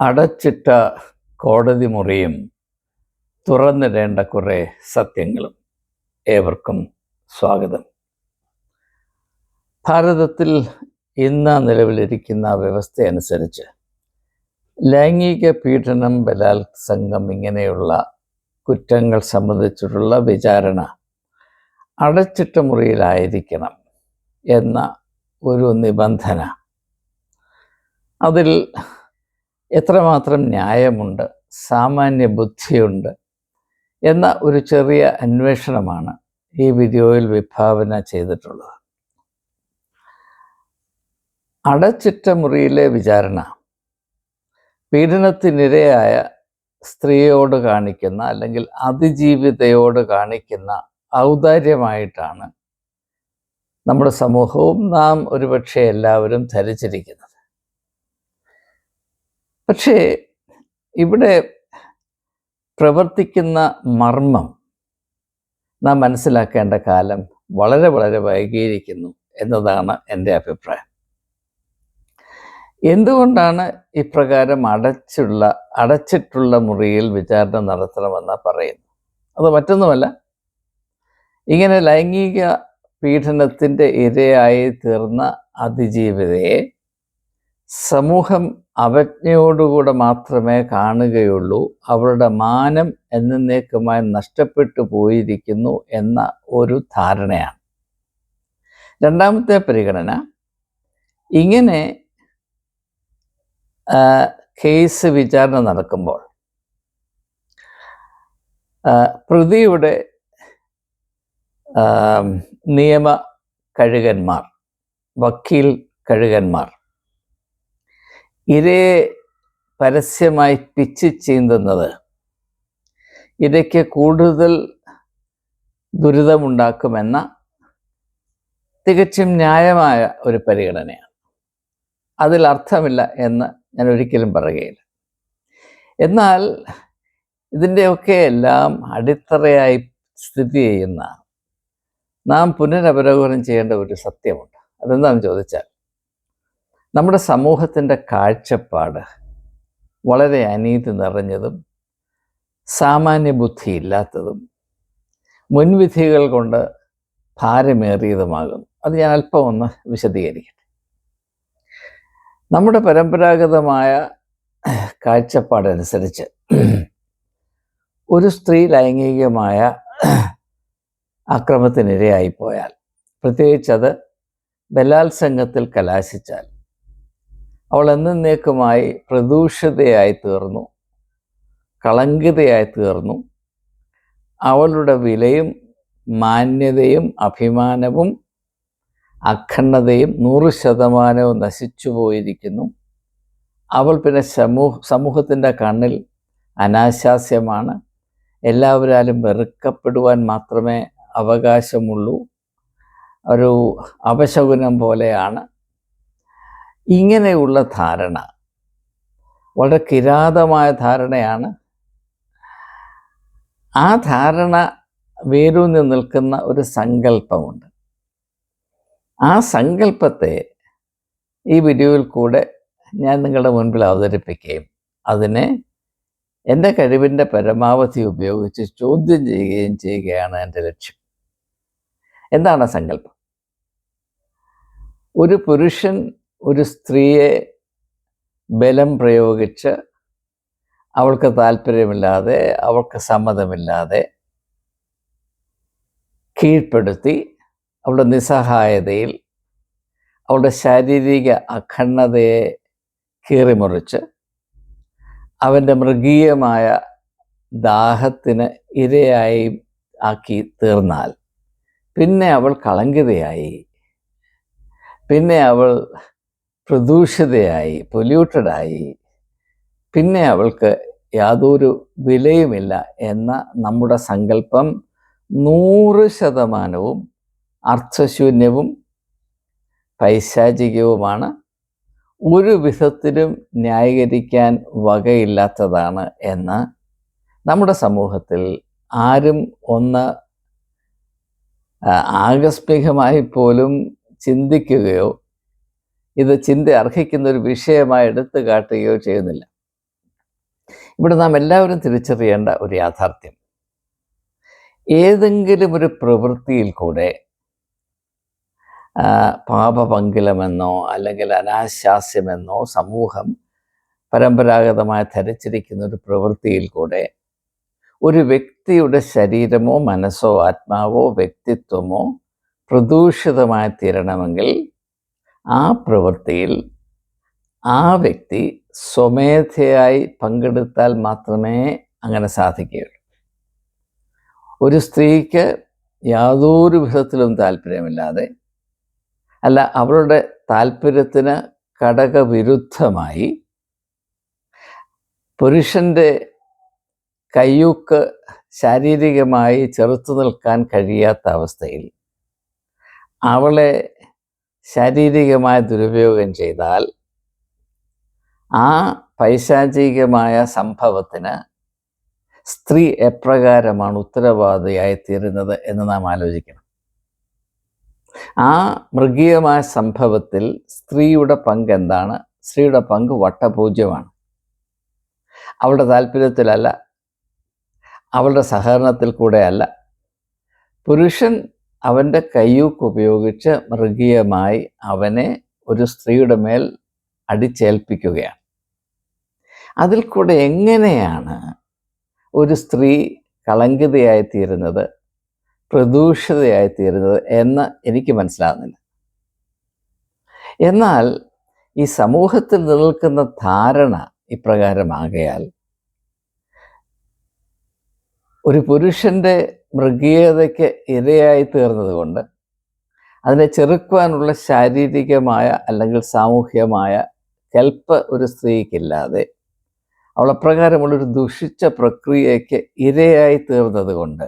അടച്ചിട്ട കോടതി മുറിയും തുറന്നിടേണ്ട കുറേ സത്യങ്ങളും ഏവർക്കും സ്വാഗതം. ഭാരതത്തിൽ ഇന്ന് നിലവിലിരിക്കുന്ന വ്യവസ്ഥ അനുസരിച്ച് ലൈംഗിക പീഡനം ബലാത്സംഗം ഇങ്ങനെയുള്ള കുറ്റങ്ങൾ സംബന്ധിച്ചിട്ടുള്ള വിചാരണ അടച്ചിട്ട മുറിയിലായിരിക്കണം എന്ന ഒരു നിബന്ധന. അതിൽ എത്രമാത്രം ന്യായമുണ്ട് സാമാന്യ ബുദ്ധിയുണ്ട് എന്ന ഒരു ചെറിയ അന്വേഷണമാണ് ഈ വീഡിയോയിൽ വിഭാവന ചെയ്തിട്ടുള്ളത്. അടച്ചിട്ട മുറിയിലെ വിചാരണ. പീഡനത്തിനിരയായ സ്ത്രീയോട് കാണിക്കുന്ന അല്ലെങ്കിൽ അതിജീവിതയോട് കാണിക്കുന്ന ഔദാര്യമായിട്ടാണ് നമ്മുടെ സമൂഹവും നാം ഒരുപക്ഷെ എല്ലാവരും ധരിച്ചിരിക്കുന്നത്. പക്ഷേ ഇവിടെ പ്രവർത്തിക്കുന്ന മർമ്മം നാം മനസ്സിലാക്കേണ്ട കാലം വളരെ വളരെ വൈകിയിരിക്കുന്നു എന്നതാണ് എന്റെ അഭിപ്രായം. എന്തുകൊണ്ടാണ് ഇപ്രകാരം അടച്ചുള്ള അടച്ചിട്ടുള്ള മുറിയിൽ വിചാരണ നടത്തണമെന്ന് പറയുന്നു അത് മറ്റൊന്നുമല്ല. ഇങ്ങനെ ലൈംഗിക പീഡനത്തിന്റെ ഇരയായി തീർന്ന അതിജീവിതയെ സമൂഹം അവജ്ഞയോടുകൂടെ മാത്രമേ കാണുകയുള്ളൂ. അവരുടെ മാനം എന്നേക്കുമായി നഷ്ടപ്പെട്ടു പോയിരിക്കുന്നു എന്ന ഒരു ധാരണയാണ്. രണ്ടാമത്തെ പരിഗണന ഇങ്ങനെ കേസ് വിചാരണ നടക്കുമ്പോൾ പ്രതിയുടെ നിയമ കഴുകന്മാർ വക്കീൽ കഴുകന്മാർ ഇരയെ പരസ്യമായി പിച്ച് ചീന്തുന്നത്. ഇരയ്ക്ക് കൂടുതൽ ദുരിതമുണ്ടാക്കുമെന്ന തികച്ചും ന്യായമായ ഒരു പരിഗണനയാണ്. അതിൽ അർത്ഥമില്ല എന്ന് ഞാൻ ഒരിക്കലും പറയുകയില്ല. എന്നാൽ ഇതിന്റെയൊക്കെ എല്ലാം അടിത്തറയായി സ്ഥിതി ചെയ്യുന്ന നാം പുനരവലോകനം ചെയ്യേണ്ട ഒരു സത്യമുണ്ട്. അതെന്താണെന്ന് ചോദിച്ചാൽ നമ്മുടെ സമൂഹത്തിന്റെ കാഴ്ചപ്പാട് വളരെ അനീതി നിറഞ്ഞതും സാമാന്യ ബുദ്ധി ഇല്ലാത്തതും മുൻവിധികൾ കൊണ്ട് ഭാരമേറിയതുമാകുന്നു അത് ഞാൻ അല്പം ഒന്ന് വിശദീകരിക്കട്ടെ. നമ്മുടെ പരമ്പരാഗതമായ കാഴ്ചപ്പാടനുസരിച്ച് ഒരു സ്ത്രീ ലൈംഗികമായ അക്രമത്തിനിരയായിപ്പോയാൽ പ്രത്യേകിച്ച് അത് ബലാത്സംഗത്തിൽ കലാശിച്ചാൽ അവൾ എന്നേക്കുമായി പ്രദൂഷിതയായി തീർന്നു കളങ്കിതയായി തീർന്നു. അവളുടെ വിലയും മാന്യതയും അഭിമാനവും അഖണ്ഡതയും നൂറ് ശതമാനവും നശിച്ചു പോയിരിക്കുന്നു. അവൾ പിന്നെ സമൂഹ സമൂഹത്തിന്റെ കണ്ണിൽ അനാശാസ്യമാണ്. എല്ലാവരാലും വെറുക്കപ്പെടുവാൻ മാത്രമേ അവകാശമുള്ളൂ. ഒരു അപശകുനം പോലെയാണ്. ഇങ്ങനെയുള്ള ധാരണ. വളരെ കിരാതമായ ധാരണയാണ്. ആ ധാരണ വേരൂന്നി നിൽക്കുന്ന ഒരു സങ്കല്പമുണ്ട്. ആ സങ്കല്പത്തെ ഈ വീഡിയോയിൽ കൂടെ ഞാൻ നിങ്ങളുടെ മുൻപിൽ അവതരിപ്പിക്കുകയും അതിനെ എന്റെ കഴിവിന്റെ പരമാവധി ഉപയോഗിച്ച് ചോദ്യം ചെയ്യുകയും ചെയ്യുകയാണ് എന്റെ ലക്ഷ്യം. എന്താണ് സങ്കല്പം? ഒരു പുരുഷൻ ഒരു സ്ത്രീയെ ബലം പ്രയോഗിച്ച് അവൾക്ക് താല്പര്യമില്ലാതെ അവൾക്ക് സമ്മതമില്ലാതെ കീഴ്പ്പെടുത്തി അവളുടെ നിസ്സഹായതയിൽ അവളുടെ ശാരീരിക അഖണ്ഡതയെ കീറിമുറിച്ച് അവന്റെ മൃഗീയമായ ദാഹത്തിന് ഇരയായി ആക്കി തീർന്നാൽ പിന്നെ അവൾ കളങ്കിതയായി. പിന്നെ അവൾ പ്രദൂഷിതയായി പൊല്യൂട്ടഡായി പിന്നെ അവൾക്ക് യാതൊരു വിലയുമില്ല എന്ന നമ്മുടെ സങ്കല്പം നൂറ് ശതമാനവും അർത്ഥശൂന്യവും പൈശാചികവുമാണ്. ഒരു വിധത്തിലും ന്യായീകരിക്കാൻ വകയില്ലാത്തതാണ് എന്ന് നമ്മുടെ സമൂഹത്തിൽ ആരും ഒന്ന് ആകസ്മികമായി പോലും ചിന്തിക്കുകയോ ഇത് ചിന്ത അർഹിക്കുന്ന ഒരു വിഷയമായി എടുത്തു കാട്ടുകയോ ചെയ്യുന്നില്ല. ഇവിടെ നാം എല്ലാവരും തിരിച്ചറിയേണ്ട ഒരു യാഥാർത്ഥ്യം. ഏതെങ്കിലും ഒരു പ്രവൃത്തിയിൽ കൂടെ പാപപങ്കിലമെന്നോ അല്ലെങ്കിൽ അനാശാസ്യമെന്നോ സമൂഹം പരമ്പരാഗതമായി ധരിച്ചിരിക്കുന്ന ഒരു പ്രവൃത്തിയിൽ കൂടെ ഒരു വ്യക്തിയുടെ ശരീരമോ മനസ്സോ ആത്മാവോ വ്യക്തിത്വമോ പ്രദൂഷിതമായി തീരണമെങ്കിൽ ആ പ്രവൃത്തിയിൽ ആ വ്യക്തി സ്വമേധയായി പങ്കെടുത്താൽ മാത്രമേ അങ്ങനെ സാധിക്കുകയുള്ളൂ. ഒരു സ്ത്രീക്ക് യാതൊരു വിധത്തിലും താല്പര്യമില്ലാതെ അല്ല അവളുടെ താല്പര്യത്തിന് ഘടകവിരുദ്ധമായി പുരുഷന്റെ കയ്യൂക്ക് ശാരീരികമായി ചെറുത്തു നിൽക്കാൻ കഴിയാത്ത അവസ്ഥയിൽ അവളെ ശാരീരികമായ ദുരുപയോഗം ചെയ്താൽ ആ പൈശാചികമായ സംഭവത്തിന് സ്ത്രീ എപ്രകാരമാണ് ഉത്തരവാദിയായി തീരുന്നത് എന്ന് നാം ആലോചിക്കണം. ആ മൃഗീയമായ സംഭവത്തിൽ സ്ത്രീയുടെ പങ്ക് എന്താണ്? സ്ത്രീയുടെ പങ്ക് വട്ടപൂജ്യമാണ്. അവളുടെ താല്പര്യത്തിലല്ല. അവളുടെ സഹകരണത്തിൽ കൂടെയല്ല. പുരുഷൻ അവന്റെ കയ്യൂക്ക് ഉപയോഗിച്ച് മൃഗീയമായി അവനെ ഒരു സ്ത്രീയുടെ മേൽ അടിച്ചേൽപ്പിക്കുകയാണ്. അതിൽ കൂടെ എങ്ങനെയാണ് ഒരു സ്ത്രീ കളങ്കിതയായിത്തീരുന്നത് പ്രദൂഷിതയായിത്തീരുന്നത് എന്ന് എനിക്ക് മനസ്സിലാകുന്നില്ല എന്നാൽ ഈ സമൂഹത്തിൽ നിലനിൽക്കുന്ന ധാരണ ഇപ്രകാരമാകയാൽ ഒരു പുരുഷന്റെ മൃഗീയതയ്ക്ക് ഇരയായി തീർന്നത് കൊണ്ട് അതിനെ ചെറുക്കുവാനുള്ള ശാരീരികമായ അല്ലെങ്കിൽ സാമൂഹ്യമായ കെൽപ്പ് ഒരു സ്ത്രീക്കില്ലാതെ അവൾ അപ്രകാരമുള്ളൊരു ദുഷിച്ച പ്രക്രിയയ്ക്ക് ഇരയായി തീർന്നത് കൊണ്ട്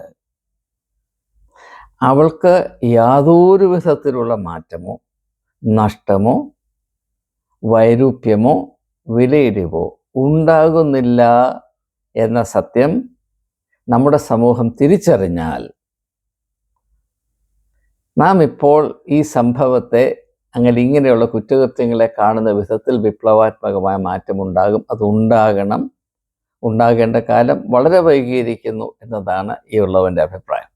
അവൾക്ക് യാതൊരു വിധത്തിലുള്ള മാറ്റമോ നഷ്ടമോ വൈരൂപ്യമോ വിലയിടിവോ ഉണ്ടാകുന്നില്ല എന്ന സത്യം നമ്മുടെ സമൂഹം തിരിച്ചറിഞ്ഞാൽ നാം ഇപ്പോൾ ഈ സംഭവത്തെ അങ്ങനെ ഇങ്ങനെയുള്ള കുറ്റകൃത്യങ്ങളെ കാണുന്ന വിധത്തിൽ വിപ്ലവാത്മകമായ മാറ്റമുണ്ടാകും അത് ഉണ്ടാകണം. ഉണ്ടാകേണ്ട കാലം വളരെ വൈകിയിരിക്കുന്നു എന്നതാണ് ഈ ഉള്ളവന്റെ അഭിപ്രായം.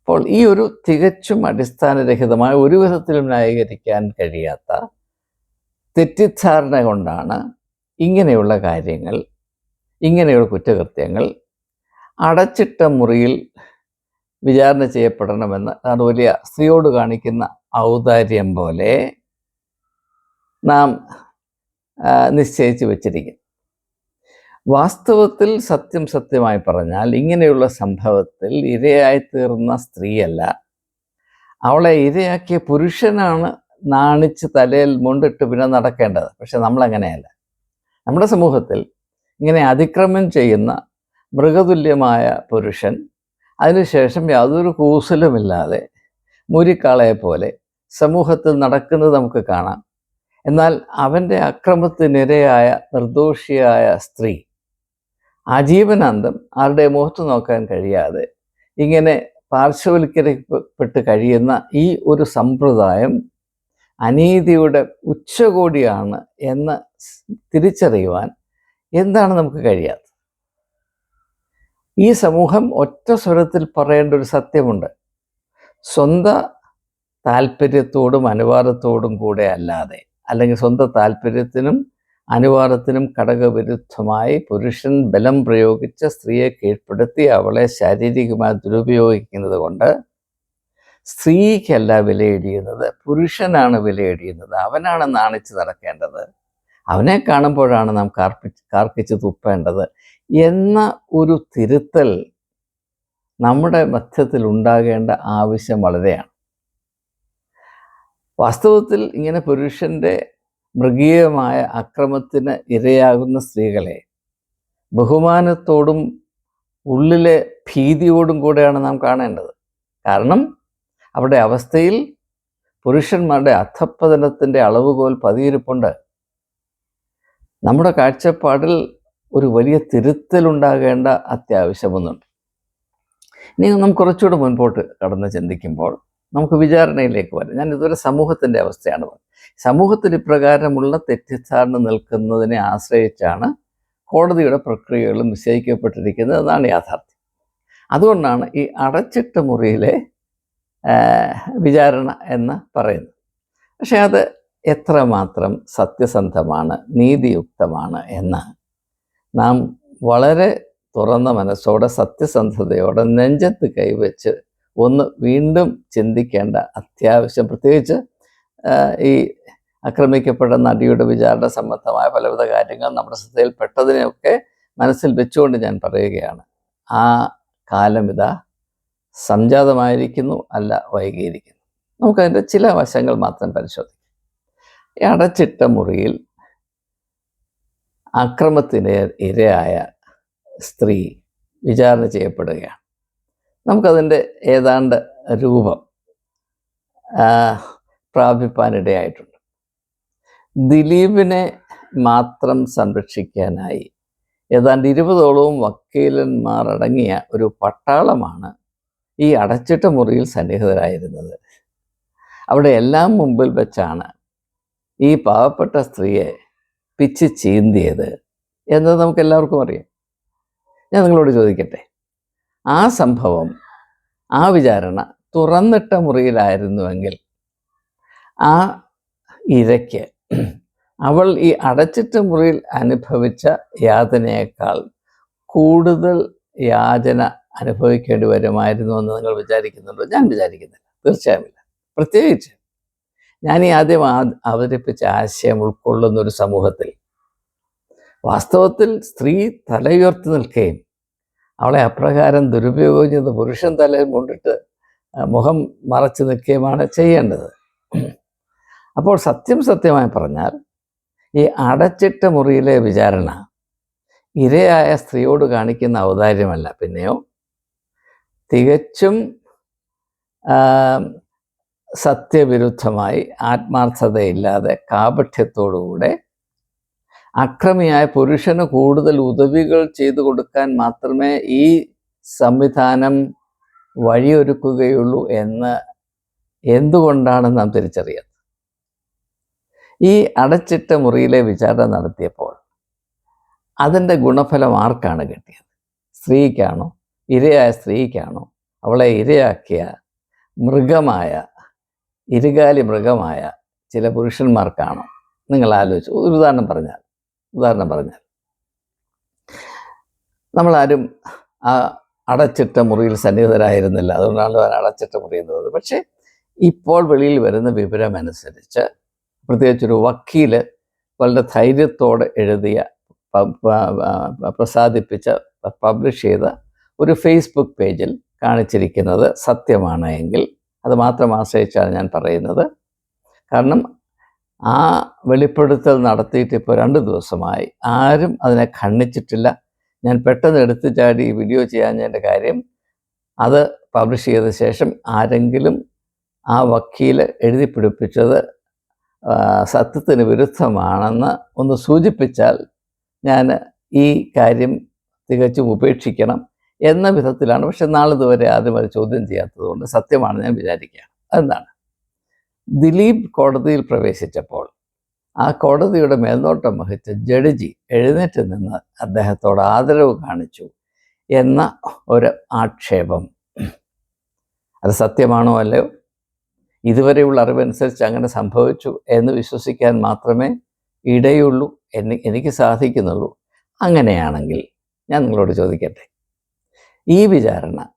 അപ്പോൾ ഈ ഒരു തികച്ചും അടിസ്ഥാനരഹിതമായ ഒരു വിധത്തിലും ന്യായീകരിക്കാൻ കഴിയാത്ത തെറ്റിദ്ധാരണ കൊണ്ടാണ് ഇങ്ങനെയുള്ള കാര്യങ്ങൾ ഇങ്ങനെയുള്ള കുറ്റകൃത്യങ്ങൾ അടച്ചിട്ട മുറിയിൽ വിചാരണ ചെയ്യപ്പെടണമെന്ന് അതാണ് വലിയ സ്ത്രീയോട് കാണിക്കുന്ന ഔദാര്യം പോലെ നാം നിശ്ചയിച്ചു വച്ചിരിക്കും വാസ്തവത്തിൽ സത്യം സത്യമായി പറഞ്ഞാൽ ഇങ്ങനെയുള്ള സംഭവത്തിൽ ഇരയായി തീർന്ന സ്ത്രീയല്ല. അവളെ ഇരയാക്കിയ പുരുഷനാണ് നാണിച്ച് തലയിൽ മുണ്ടിട്ട് പിന്നെ നടക്കേണ്ടത്. പക്ഷെ നമ്മളങ്ങനെയല്ല. നമ്മുടെ സമൂഹത്തിൽ ഇങ്ങനെ അതിക്രമം ചെയ്യുന്ന മൃഗതുല്യമായ പുരുഷൻ. അതിനുശേഷം യാതൊരു കൂസലുമില്ലാതെ മുരിക്കാളയെ പോലെ സമൂഹത്തിൽ നടക്കുന്നത് നമുക്ക് കാണാം. എന്നാൽ അവന്റെ അക്രമത്തിനിരയായ നിർദോഷിയായ സ്ത്രീ ആജീവനാന്തം ആരുടെ മുഖത്ത് നോക്കാൻ കഴിയാതെ ഇങ്ങനെ പാർശ്വവൽക്കരിക്കപ്പെട്ട് കഴിയുന്ന ഈ ഒരു സമ്പ്രദായം അനീതിയുടെ ഉച്ചകോടിയാണ് എന്ന് തിരിച്ചറിയുവാൻ എന്താണ് നമുക്ക് കഴിയാത്തത്? ഈ സമൂഹം ഒറ്റ സ്വരത്തിൽ പറയേണ്ട ഒരു സത്യമുണ്ട്. സ്വന്ത താല്പര്യത്തോടും അനുവാദത്തോടും കൂടെ അല്ലാതെ അല്ലെങ്കിൽ സ്വന്തം താല്പര്യത്തിനും അനുവാദത്തിനും ഘടകവിരുദ്ധമായി പുരുഷൻ ബലം പ്രയോഗിച്ച് സ്ത്രീയെ കീഴ്പ്പെടുത്തി അവളെ ശാരീരികമായി ദുരുപയോഗിക്കുന്നത് കൊണ്ട് സ്ത്രീക്കല്ല വിലയിടിയുന്നത് പുരുഷനാണ് വിലയിടിയുന്നത് അവനാണ് നാണിച്ച് നടക്കേണ്ടത്. അവനെ കാണുമ്പോഴാണ് നാം കാർപ്പിച്ച് കാർക്കിച്ച് തുപ്പേണ്ടത്. എന്ന ഒരു തിരുത്തൽ നമ്മുടെ മധ്യത്തിൽ ഉണ്ടാകേണ്ട ആവശ്യം വളരെയാണ്. വാസ്തവത്തിൽ ഇങ്ങനെ പുരുഷന്റെ മൃഗീയമായ അക്രമത്തിന് ഇരയാകുന്ന സ്ത്രീകളെ ബഹുമാനത്തോടും ഉള്ളിലെ ഭീതിയോടും കൂടെയാണ് നാം കാണേണ്ടത്. കാരണം അവിടെ അവസ്ഥയിൽ പുരുഷന്മാരുടെ അധപ്പതനത്തിന്റെ അളവുകോൽ പതിയിരിപ്പുണ്ട്. നമ്മുടെ കാഴ്ചപ്പാടിൽ ഒരു വലിയ തിരുത്തലുണ്ടാകേണ്ട അത്യാവശ്യമൊന്നുണ്ട് ഇനി നമുക്ക് കുറച്ചുകൂടെ മുൻപോട്ട് കടന്ന് ചിന്തിക്കുമ്പോൾ നമുക്ക് വിചാരണയിലേക്ക് വരാം. ഞാൻ ഇതുവരെ സമൂഹത്തിന്റെ അവസ്ഥയാണ് സമൂഹത്തിൽ ഇപ്രകാരമുള്ള തെറ്റിദ്ധാരണ നിൽക്കുന്നതിനെ ആശ്രയിച്ചാണ് കോടതിയുടെ പ്രക്രിയകളും നിശ്ചയിക്കപ്പെട്ടിരിക്കുന്നത് എന്നാണ് യാഥാർത്ഥ്യം. അതുകൊണ്ടാണ് ഈ അടച്ചിട്ട മുറിയിലെ വിചാരണ എന്ന് പറയുന്നത്. പക്ഷേ അത് എത്രമാത്രം സത്യസന്ധമാണ് നീതിയുക്തമാണ് എന്ന് നാം വളരെ തുറന്ന മനസ്സോടെ സത്യസന്ധതയോടെ നെഞ്ചത്ത് കൈവച്ച് ഒന്ന് വീണ്ടും ചിന്തിക്കേണ്ട അത്യാവശ്യം. പ്രത്യേകിച്ച് ഈ ആക്രമിക്കപ്പെട്ട നടിയുടെ വിചാരണ സംബന്ധമായ പലവിധ കാര്യങ്ങൾ നമ്മുടെ ശ്രദ്ധയിൽപ്പെട്ടതിനെയൊക്കെ മനസ്സിൽ വെച്ചുകൊണ്ട് ഞാൻ പറയുകയാണ്. ആ കാലം ഇതാ സംജാതമായിരിക്കുന്നു അല്ല വൈകിയിരിക്കുന്നു. നമുക്കതിന്റെ ചില വശങ്ങൾ മാത്രം പരിശോധിക്കാം. ഈ അടച്ചിട്ട മുറിയിൽ അക്രമത്തിന് ഇരയായ സ്ത്രീ വിചാരണ ചെയ്യപ്പെടുകയാണ്. നമുക്കതിന്റെ ഏതാണ്ട് രൂപം പ്രാപിപ്പാനിടയായിട്ടുണ്ട്. ദിലീപിനെ മാത്രം സംരക്ഷിക്കാനായി ഏതാണ്ട് ഇരുപതോളവും വക്കീലന്മാർ അടങ്ങിയ ഒരു പട്ടാളമാണ് ഈ അടച്ചിട്ട മുറിയിൽ സന്നിഹിതരായിരുന്നത്. അവിടെ എല്ലാം മുമ്പിൽ വെച്ചാണ് ഈ പാവപ്പെട്ട സ്ത്രീയെ പിച്ച് ചീന്തിയത് എന്നത് നമുക്ക് എല്ലാവർക്കും അറിയാം. ഞാൻ നിങ്ങളോട് ചോദിക്കട്ടെ ആ സംഭവം ആ വിചാരണ തുറന്നിട്ട മുറിയിലായിരുന്നുവെങ്കിൽ ആ ഇരയ്ക്ക് അവൾ ഈ അടച്ചിട്ട മുറിയിൽ അനുഭവിച്ച യാതനയേക്കാൾ കൂടുതൽ യാതന അനുഭവിക്കേണ്ടി വരുമായിരുന്നു എന്ന് നിങ്ങൾ വിചാരിക്കുന്നുണ്ടോ? ഞാൻ വിചാരിക്കുന്നില്ല. തീർച്ചയായുമില്ല. പ്രത്യേകിച്ച് ഞാൻ ഈ ആദ്യം അവതരിപ്പിച്ച ആശയം ഉൾക്കൊള്ളുന്ന ഒരു സമൂഹത്തിൽ വാസ്തവത്തിൽ സ്ത്രീ തലയുയർത്തി നിൽക്കുകയും അവളെ അപ്രകാരം ദുരുപയോഗം ചെയ്ത് പുരുഷൻ തലയിൽ കൊണ്ടിട്ട് മുഖം മറച്ചു നിൽക്കുകയുമാണ് ചെയ്യേണ്ടത്. അപ്പോൾ സത്യം സത്യമായി പറഞ്ഞാൽ ഈ അടച്ചിട്ട മുറിയിലെ വിചാരണ ഇരയായ സ്ത്രീയോട് കാണിക്കുന്ന ഔദാര്യമല്ല. പിന്നെയോ തികച്ചും സത്യവിരുദ്ധമായി ആത്മാർത്ഥതയില്ലാതെ കാപഠ്യത്തോടുകൂടെ അക്രമിയായ പുരുഷന് കൂടുതൽ ഉദവികൾ ചെയ്തു കൊടുക്കാൻ മാത്രമേ ഈ സംവിധാനം വഴിയൊരുക്കുകയുള്ളൂ എന്ന് എന്തുകൊണ്ടാണ് നാം തിരിച്ചറിയുന്നത് ഈ അടച്ചിട്ട മുറിയിലെ വിചാരണ നടത്തിയപ്പോൾ അതിന്റെ ഗുണഫലം ആർക്കാണ് കിട്ടിയത്? സ്ത്രീക്കാണോ? ഇരയായ സ്ത്രീക്കാണോ? അവളെ ഇരയാക്കിയ മൃഗമായ ഇരുകാലി മൃഗമായ ചില പുരുഷന്മാർക്കാണോ? നിങ്ങൾ ആലോചിച്ചു ഒരു ഉദാഹരണം പറഞ്ഞാൽ ഉദാഹരണം പറഞ്ഞാൽ. നമ്മളാരും ആ അടച്ചിട്ട മുറിയിൽ സന്നിഹിതരായിരുന്നില്ല. അതുകൊണ്ടാണ് അടച്ചിട്ട മുറി എന്ന് പറയുന്നത് പക്ഷേ ഇപ്പോൾ വെളിയിൽ വരുന്ന വിവരം അനുസരിച്ച് പ്രത്യേകിച്ചൊരു വക്കീൽ വളരെ ധൈര്യത്തോടെ എഴുതിയ പ്രസാദിപ്പിച്ച പബ്ലിഷ് ചെയ്ത ഒരു ഫേസ്ബുക്ക് പേജിൽ കാണിച്ചിരിക്കുന്നത് സത്യമാണ് എങ്കിൽ അത് മാത്രം ആശ്രയിച്ചാണ് ഞാൻ പറയുന്നത്. കാരണം ആ വെളിപ്പെടുത്തൽ നടത്തിയിട്ട് ഇപ്പോൾ രണ്ട് ദിവസമായി. ആരും അതിനെ ഖണ്ഡിച്ചിട്ടില്ല. ഞാൻ പെട്ടെന്ന് എടുത്തു ചാടി ഈ വീഡിയോ ചെയ്യാഞ്ഞതിന്റെ കാര്യം അത് പബ്ലിഷ് ചെയ്ത ശേഷം ആരെങ്കിലും ആ വക്കീൽ എഴുതി പിടിപ്പിച്ചത് സത്യത്തിന് വിരുദ്ധമാണെന്ന് ഒന്ന് സൂചിപ്പിച്ചാൽ ഞാൻ ഈ കാര്യം തികച്ചും ഉപേക്ഷിക്കണം എന്ന വിധത്തിലാണ്. പക്ഷെ നാളിതുവരെ ആദ്യം അത് ചോദ്യം ചെയ്യാത്തതുകൊണ്ട് സത്യമാണ് ഞാൻ വിചാരിക്കുകയാണ് അതെന്താണ്? ദിലീപ് കോടതിയിൽ പ്രവേശിച്ചപ്പോൾ ആ കോടതിയുടെ മേൽനോട്ടം വഹിച്ച ജഡ്ജി എഴുന്നേറ്റ് നിന്ന് അദ്ദേഹത്തോട് ആദരവ് കാണിച്ചു എന്ന ഒരു ആക്ഷേപം. അത് സത്യമാണോ അല്ലയോ? ഇതുവരെയുള്ള അറിവനുസരിച്ച് അങ്ങനെ സംഭവിച്ചു എന്ന് വിശ്വസിക്കാൻ മാത്രമേ ഇടയുള്ളൂ എന്ന് എനിക്ക് സാധിക്കുന്നുള്ളൂ. അങ്ങനെയാണെങ്കിൽ ഞാൻ നിങ്ങളോട് ചോദിക്കട്ടെ. ഈ വിചാരണ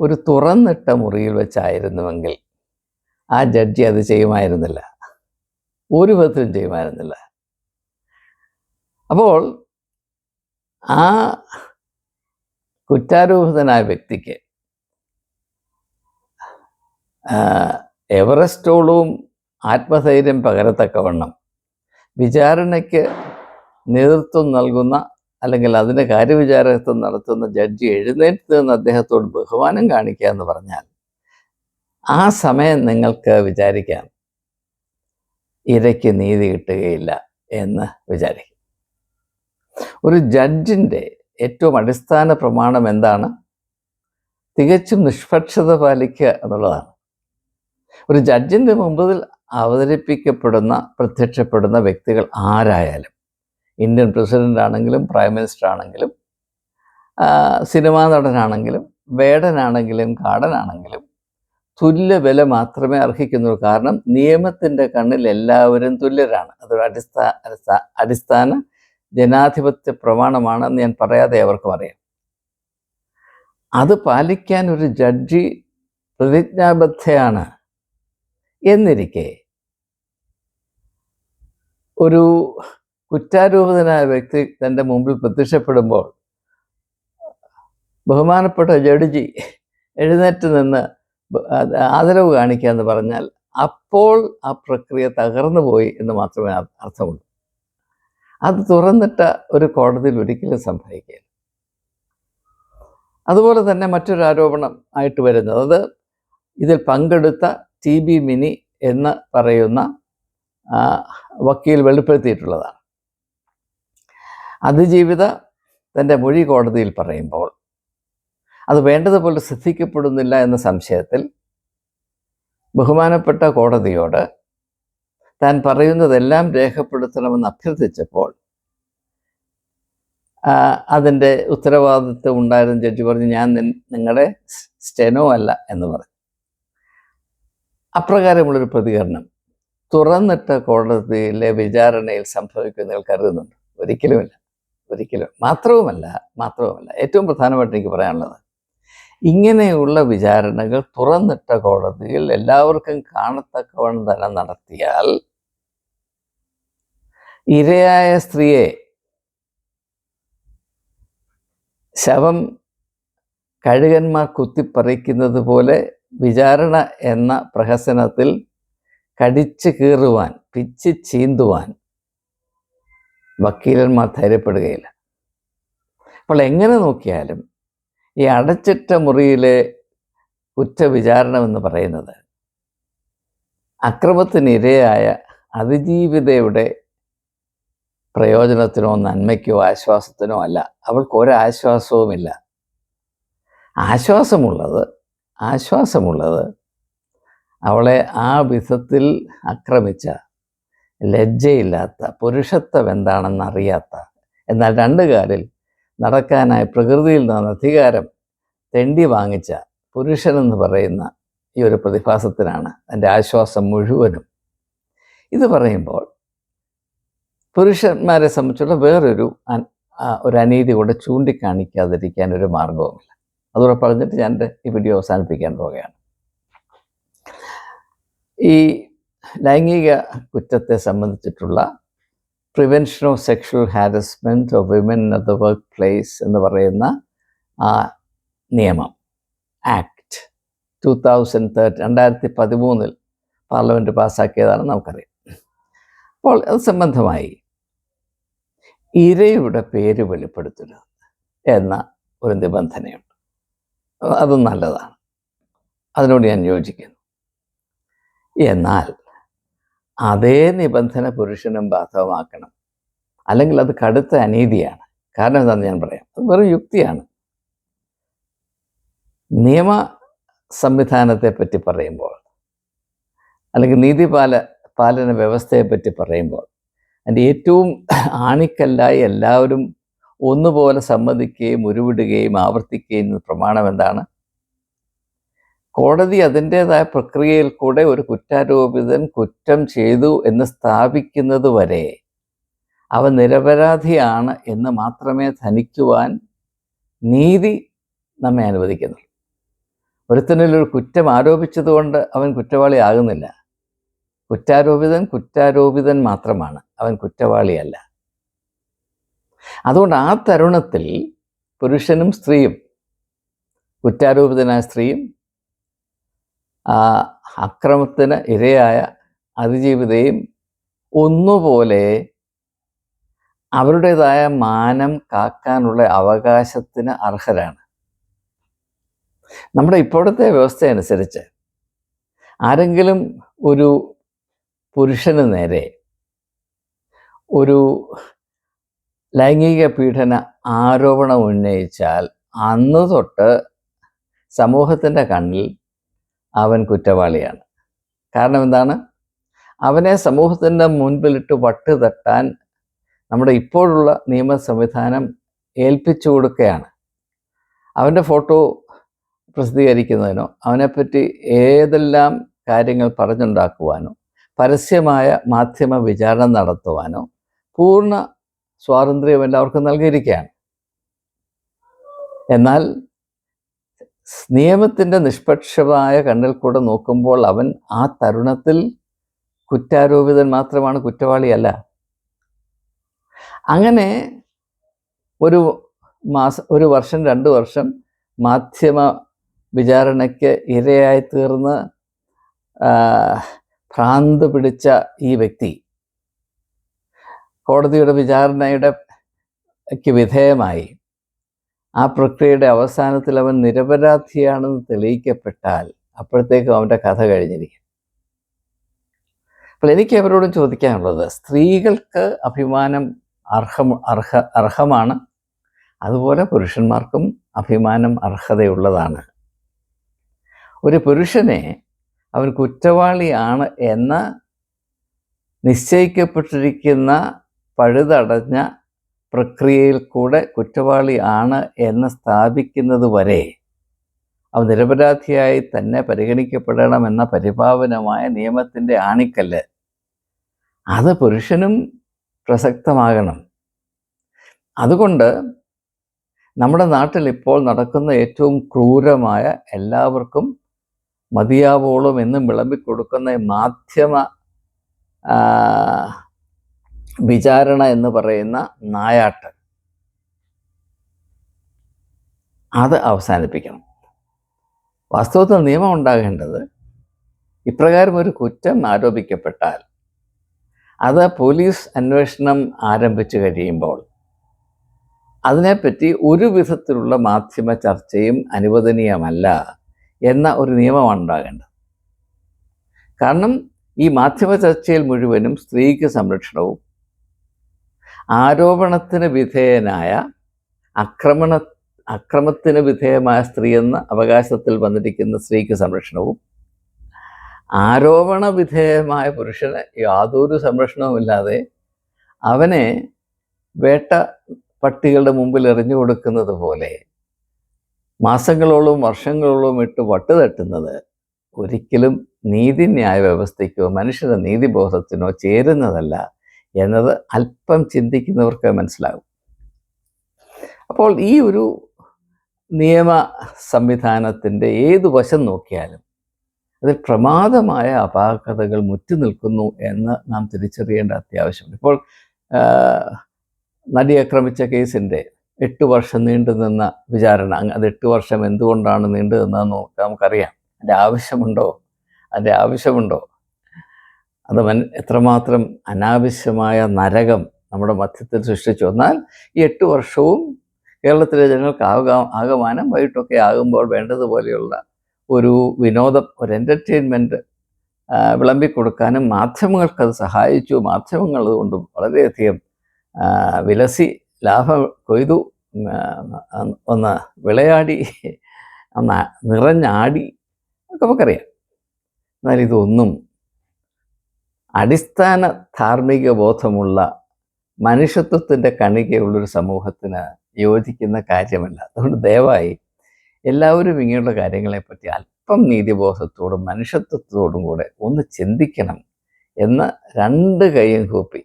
ഒരു തുറന്നിട്ട മുറിയിൽ വെച്ചായിരുന്നുവെങ്കിൽ ആ ജഡ്ജി അത് ചെയ്യുമായിരുന്നില്ല. ഒരു വിധത്തിലും ചെയ്യുമായിരുന്നില്ല. അപ്പോൾ ആ കുറ്റാരോപിതനായ വ്യക്തിക്ക് എവറസ്റ്റോളവും ആത്മധൈര്യം പകരത്തക്കവണ്ണം വിചാരണയ്ക്ക് നേതൃത്വം നൽകുന്ന അല്ലെങ്കിൽ അതിന്റെ കാര്യവിചാരത്വം നടത്തുന്ന ജഡ്ജി എഴുന്നേറ്റ് നിന്ന് അദ്ദേഹത്തോട് ബഹുമാനം കാണിക്കുക എന്ന് പറഞ്ഞാൽ ആ സമയം നിങ്ങൾക്ക് വിചാരിക്കാം. ഇരയ്ക്ക് നീതി കിട്ടുകയില്ല എന്ന് വിചാരിക്കും. ഒരു ജഡ്ജിന്റെ ഏറ്റവും അടിസ്ഥാന പ്രമാണം എന്താണ്? തികച്ചും നിഷ്പക്ഷത പാലിക്കുക എന്നുള്ളതാണ്. ഒരു ജഡ്ജിന്റെ മുമ്പിൽ അവതരിപ്പിക്കപ്പെടുന്ന പ്രത്യക്ഷപ്പെടുന്ന വ്യക്തികൾ ആരായാലും ഇന്ത്യൻ പ്രസിഡന്റ് ആണെങ്കിലും പ്രൈം മിനിസ്റ്റർ ആണെങ്കിലും സിനിമാ നടനാണെങ്കിലും വേടനാണെങ്കിലും കാടനാണെങ്കിലും തുല്യ വില മാത്രമേ അർഹിക്കുന്നുള്ളൂ. കാരണം നിയമത്തിന്റെ കണ്ണിൽ എല്ലാവരും തുല്യരാണ്. അതൊരു അടിസ്ഥാന അടിസ്ഥാ- അടിസ്ഥാന ജനാധിപത്യ പ്രമാണമാണെന്ന് ഞാൻ പറയാതെ അവർക്കും അറിയാം. അത് പാലിക്കാൻ ഒരു ജഡ്ജി പ്രതിജ്ഞാബദ്ധയാണ് എന്നിരിക്കെ ഒരു കുറ്റാരൂപതനായ വ്യക്തി തന്റെ മുമ്പിൽ പ്രത്യക്ഷപ്പെടുമ്പോൾ ബഹുമാനപ്പെട്ട ജഡ്ജി എഴുന്നേറ്റ് നിന്ന് ആദരവ് കാണിക്കുക എന്ന് പറഞ്ഞാൽ അപ്പോൾ ആ പ്രക്രിയ തകർന്നു പോയി എന്ന് മാത്രമേ അർത്ഥമുള്ളൂ. അത് തുറന്നിട്ട ഒരു കോടതിയിൽ ഒരിക്കലും സംഭവിക്കില്ല. അതുപോലെ തന്നെ മറ്റൊരു ആരോപണം ആയിട്ട് വരുന്നത്. അത് ഇതിൽ പങ്കെടുത്ത ടി ബി മിനി എന്ന് പറയുന്ന വക്കീൽ വെളിപ്പെടുത്തിയിട്ടുള്ളതാണ്. അതിജീവിത തന്റെ മൊഴി കോടതിയിൽ പറയുമ്പോൾ അത് വേണ്ടതുപോലെ ശ്രദ്ധിക്കപ്പെടുന്നില്ല എന്ന സംശയത്തിൽ ബഹുമാനപ്പെട്ട കോടതിയോട് താൻ പറയുന്നതെല്ലാം രേഖപ്പെടുത്തണമെന്ന് അഭ്യർത്ഥിച്ചപ്പോൾ അതിന്റെ ഉത്തരവാദിത്വം ഉണ്ടായിരുന്ന. ജഡ്ജി പറഞ്ഞു ഞാൻ നിങ്ങളുടെ സ്റ്റെനോ അല്ല എന്ന് പറഞ്ഞു. അപ്രകാരമുള്ളൊരു പ്രതികരണം തുറന്നിട്ട കോടതിയിലെ വിചാരണയിൽ സംഭവിക്കുന്ന കരുതുന്നുണ്ട്. ഒരിക്കലുമില്ല. ഒരിക്കലും. മാത്രവുമല്ല മാത്രവുമല്ല. ഏറ്റവും പ്രധാനമായിട്ട് എനിക്ക് പറയാനുള്ളത് ഇങ്ങനെയുള്ള വിചാരണകൾ തുറന്നിട്ട കോടതിയിൽ എല്ലാവർക്കും കാണത്തക്കവണ്ണം തന്നെ നടത്തിയാൽ ഇരയായ സ്ത്രീയെ ശവം കഴുകന്മാർ കുത്തിപ്പറിക്കുന്നത് പോലെ വിചാരണ എന്ന പ്രഹസനത്തിൽ കടിച്ചു കീറുവാൻ പിച്ച് ചീന്തുവാൻ വക്കീലന്മാർ ധൈര്യപ്പെടുകയില്ല. അപ്പോൾ എങ്ങനെ നോക്കിയാലും ഈ അടച്ചിട്ട മുറിയിലെ കുറ്റവിചാരണം എന്ന് പറയുന്നത് അക്രമത്തിനിരയായ അതിജീവിതയുടെ പ്രയോജനത്തിനോ നന്മയ്ക്കോ ആശ്വാസത്തിനോ അല്ല. അവൾക്ക് ഒരാശ്വാസവുമില്ല. ആശ്വാസമുള്ളത് ആശ്വാസമുള്ളത് അവളെ ആ വിധത്തിൽ ആക്രമിച്ച ലജ്ജയില്ലാത്ത പുരുഷത്വം എന്താണെന്ന് അറിയാത്ത എന്നാൽ രണ്ട് കാലിൽ നടക്കാനായി പ്രകൃതിയിൽ നിന്ന് അധികാരം തെണ്ടി വാങ്ങിച്ച പുരുഷനെന്ന് പറയുന്ന ഈ ഒരു പ്രതിഭാസത്തിനാണ് എന്റെ ആശ്വാസം മുഴുവനും. ഇത് പറയുമ്പോൾ പുരുഷന്മാരെ സംബന്ധിച്ചുള്ള വേറൊരു ഒരു അനീതി കൂടെ ചൂണ്ടിക്കാണിക്കാതിരിക്കാൻ ഒരു മാർഗവുമില്ല അതുകൂടെ പറഞ്ഞിട്ട് ഞാൻ ഈ വീഡിയോ അവസാനിപ്പിക്കാൻ പോവുകയാണ്. ഈ ലൈംഗിക കുറ്റത്തെ സംബന്ധിച്ചിട്ടുള്ള prevention of sexual harassment of women at the workplace എന്ന് പറയുന്ന ആ നിയമം. ആക്ട് ടു തൗസൻഡ് തേർട്ടി രണ്ടായിരത്തി പതിമൂന്നിൽ പാർലമെന്റ് പാസ്സാക്കിയതാണ് നമുക്കറിയാം. അപ്പോൾ അത് സംബന്ധമായി ഇരയുടെ പേര് വെളിപ്പെടുത്തരുത് എന്ന ഒരു നിബന്ധനയുണ്ട്. അതും നല്ലതാണ്. അതിനോട് ഞാൻ യോജിക്കുന്നു. എന്നാൽ അതേ നിബന്ധന പുരുഷനും ബാധകമാക്കണം. അല്ലെങ്കിൽ അത് കടുത്ത അനീതിയാണ്. കാരണം എന്താണെന്ന് ഞാൻ പറയാം. അത് വെറും യുക്തിയാണ്. നിയമ സംവിധാനത്തെ പറ്റി പറയുമ്പോൾ അല്ലെങ്കിൽ നീതിപാല പാലന വ്യവസ്ഥയെ പറ്റി പറയുമ്പോൾ അതിന്റെ ഏറ്റവും ആണിക്കല്ലായി എല്ലാവരും ഒന്നുപോലെ സമ്മതിക്കുകയും ഉരുവിടുകയും ആവർത്തിക്കുകയും പ്രമാണം എന്താണ്? കോടതി അതിന്റെതായ പ്രക്രിയയിൽ കൂടെ ഒരു കുറ്റാരോപിതൻ കുറ്റം ചെയ്തു എന്ന് സ്ഥാപിക്കുന്നത് വരെ അവൻ നിരപരാധിയാണ് എന്ന് മാത്രമേ ധനിക്കുവാൻ നീതി നമ്മെ അനുവദിക്കുന്നു. ഒരുത്തനിൽ ഒരു കുറ്റം ആരോപിച്ചതുകൊണ്ട് അവൻ കുറ്റവാളി ആകുന്നില്ല. കുറ്റാരോപിതൻ കുറ്റാരോപിതൻ മാത്രമാണ്. അവൻ കുറ്റവാളിയല്ല. അതുകൊണ്ട് ആ തരുണത്തിൽ പുരുഷനും സ്ത്രീയും കുറ്റാരോപിതനായ സ്ത്രീയും ആ അക്രമത്തിന് ഇരയായ അതിജീവിതയും ഒന്നുപോലെ അവരുടേതായ മാനം കാക്കാനുള്ള അവകാശത്തിന് അർഹരാണ്. നമ്മുടെ ഇപ്പോഴത്തെ വ്യവസ്ഥ അനുസരിച്ച് ആരെങ്കിലും ഒരു പുരുഷന് നേരെ ഒരു ലൈംഗിക പീഡന ആരോപണം ഉന്നയിച്ചാൽ അന്ന് തൊട്ട് സമൂഹത്തിന്റെ കണ്ണിൽ അവൻ കുറ്റവാളിയാണ്. കാരണം എന്താണ്? അവനെ സമൂഹത്തിന്റെ മുൻപിലിട്ട് വട്ട് തട്ടാൻ നമ്മുടെ ഇപ്പോഴുള്ള നിയമ സംവിധാനം ഏൽപ്പിച്ചു കൊടുക്കുകയാണ്. അവന്റെ ഫോട്ടോ പ്രസിദ്ധീകരിക്കുന്നതിനോ അവനെപ്പറ്റി ഏതെല്ലാം കാര്യങ്ങൾ പറഞ്ഞുണ്ടാക്കുവാനോ പരസ്യമായ മാധ്യമ വിചാരണ നടത്തുവാനോ പൂർണ സ്വാതന്ത്ര്യം എല്ലാവർക്കും നൽകിയിരിക്കുകയാണ്. എന്നാൽ നിയമത്തിന്റെ നിഷ്പക്ഷമായ കണ്ണിൽ കൂടെ നോക്കുമ്പോൾ അവൻ ആ തരുണത്തിൽ കുറ്റാരോപിതൻ മാത്രമാണ് കുറ്റവാളിയല്ല. അങ്ങനെ ഒരു മാസം ഒരു വർഷം രണ്ട് വർഷം മാധ്യമ വിചാരണയ്ക്ക് ഇരയായി തീർന്ന് ഭ്രാന്ത് പിടിച്ച ഈ വ്യക്തി കോടതിയുടെ വിചാരണയുടെ വിധേയമായി. ആ പ്രക്രിയയുടെ അവസാനത്തിൽ അവൻ നിരപരാധിയാണെന്ന് തെളിയിക്കപ്പെട്ടാൽ അപ്പോഴത്തേക്കും അവന്റെ കഥ കഴിഞ്ഞിരിക്കും. അപ്പോൾ എനിക്ക് അവരോടും ചോദിക്കാനുള്ളത് സ്ത്രീകൾക്ക് അഭിമാനം അർഹം അർഹ അർഹമാണ് അതുപോലെ പുരുഷന്മാർക്കും അഭിമാനം അർഹതയുള്ളതാണ്. ഒരു പുരുഷനെ അവൻ കുറ്റവാളിയാണ് എന്ന് നിശ്ചയിക്കപ്പെട്ടിരിക്കുന്ന പഴുതടഞ്ഞ പ്രക്രിയയിൽ കൂടെ കുറ്റവാളി ആണ് എന്ന് സ്ഥാപിക്കുന്നത് വരെ അവ നിരപരാധിയായി തന്നെ പരിഗണിക്കപ്പെടണമെന്ന പരിപാവനമായ നിയമത്തിന്റെ ആണിക്കല്ല്. അത് പുരുഷനും പ്രസക്തമാകണം. അതുകൊണ്ട് നമ്മുടെ നാട്ടിൽ ഇപ്പോൾ നടക്കുന്ന ഏറ്റവും ക്രൂരമായ എല്ലാവർക്കും മതിയാവോളും എന്നും വിളമ്പിക്കൊടുക്കുന്ന മാധ്യമ വിചാരണ എന്ന് പറയുന്ന നായാട്ട്. അത് അവസാനിപ്പിക്കണം. വാസ്തവത്തിൽ നിയമം ഉണ്ടാകേണ്ടത് ഇപ്രകാരം ഒരു കുറ്റം ആരോപിക്കപ്പെട്ടാൽ അത് പോലീസ് അന്വേഷണം ആരംഭിച്ചു കഴിയുമ്പോൾ അതിനെപ്പറ്റി ഒരു വിധത്തിലുള്ള മാധ്യമ ചർച്ചയും അനുവദനീയമല്ല എന്ന ഒരു നിയമമാണ് ഉണ്ടാകേണ്ടത്. കാരണം ഈ മാധ്യമ ചർച്ചയിൽ മുഴുവനും സ്ത്രീക്ക് സംരക്ഷണവും ആരോപണത്തിന് വിധേയനായ ആക്രമണ അക്രമത്തിന് വിധേയമായ സ്ത്രീ എന്ന അവകാശത്തിൽ വന്നിരിക്കുന്ന സ്ത്രീക്ക് സംരക്ഷണവും ആരോപണ വിധേയമായ പുരുഷന് യാതൊരു സംരക്ഷണവുമില്ലാതെ അവനെ വേട്ട പട്ടികളുടെ മുമ്പിൽ എറിഞ്ഞു കൊടുക്കുന്നത് പോലെ മാസങ്ങളോളം വർഷങ്ങളോളം ഇട്ട് വട്ടുതട്ടുന്നത് ഒരിക്കലും നീതിന്യായ വ്യവസ്ഥയ്ക്കോ മനുഷ്യരുടെ നീതിബോധത്തിനോ ചേരുന്നതല്ല. എന്നത് അല്പം ചിന്തിക്കുന്നവർക്ക് മനസ്സിലാകും. അപ്പോൾ ഈ ഒരു നിയമ സംവിധാനത്തിന്റെ ഏത് വശം നോക്കിയാലും അതിൽ പ്രമാദമായ അപാകതകൾ മുറ്റി നിൽക്കുന്നു എന്ന് നാം തിരിച്ചറിയേണ്ട അത്യാവശ്യമുണ്ട്. ഇപ്പോൾ നടി ആക്രമിച്ച കേസിന്റെ എട്ട് വർഷം നീണ്ടു നിന്ന വിചാരണ അത് എട്ട് വർഷം എന്തുകൊണ്ടാണ് നീണ്ടു നിന്നതെന്ന് നമുക്കറിയാം അതിന്റെ ആവശ്യമുണ്ടോ? അതിന്റെ ആവശ്യമുണ്ടോ? അത് മൻ എത്രമാത്രം അനാവശ്യമായ നരകം നമ്മുടെ മധ്യത്തിൽ സൃഷ്ടിച്ചു. എന്നാൽ ഈ എട്ട് വർഷവും കേരളത്തിലെ ജനങ്ങൾക്ക് ആക ആകമാനം വൈകിട്ടൊക്കെ ആകുമ്പോൾ വേണ്ടതുപോലെയുള്ള ഒരു വിനോദം ഒരു എന്റർടൈൻമെന്റ് വിളമ്പിക്കൊടുക്കാനും മാധ്യമങ്ങൾക്കത് സഹായിച്ചു. മാധ്യമങ്ങൾ അതുകൊണ്ട് വളരെയധികം വിലസി ലാഭം കൊയ്തു ഒന്ന് വിളയാടി ഒന്ന് നിറഞ്ഞാടി ഒക്കെ നമുക്കറിയാം. എന്നാൽ ഇതൊന്നും അടിസ്ഥാന ധാർമ്മിക ബോധമുള്ള മനുഷ്യത്വത്തിന്റെ കണികയുള്ളൊരു സമൂഹത്തിന് യോജിക്കുന്ന കാര്യമല്ല. അതുകൊണ്ട് ദയവായി എല്ലാവരും ഇങ്ങനെയുള്ള കാര്യങ്ങളെപ്പറ്റി അല്പം നീതിബോധത്തോടും മനുഷ്യത്വത്തോടും കൂടെ ഒന്ന് ചിന്തിക്കണം എന്ന് രണ്ട് കൈയും കൂപ്പി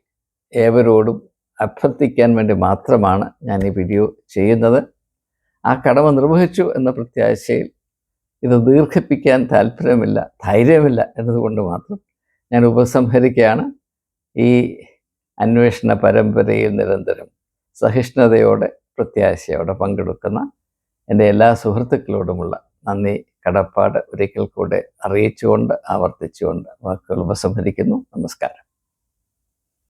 ഏവരോടും അഭ്യർത്ഥിക്കാൻ വേണ്ടി മാത്രമാണ് ഞാൻ ഈ വീഡിയോ ചെയ്യുന്നത്. ആ കടമ നിർവഹിച്ചു എന്ന പ്രത്യാശയിൽ ഇത് ദീർഘിപ്പിക്കാൻ താല്പര്യമില്ല ധൈര്യമില്ല എന്നതുകൊണ്ട് മാത്രം ഞാൻ ഉപസംഹരിക്കുകയാണ്. ഈ അന്വേഷണ പരമ്പരയിൽ നിരന്തരം സഹിഷ്ണുതയോടെ പ്രത്യാശയോടെ പങ്കെടുക്കുന്ന എന്റെ എല്ലാ സുഹൃത്തുക്കളോടുമുള്ള നന്ദി കടപ്പാട് ഒരിക്കൽ കൂടെ അറിയിച്ചുകൊണ്ട് ആവർത്തിച്ചുകൊണ്ട് വാക്കുകൾ ഉപസംഹരിക്കുന്നു. നമസ്കാരം.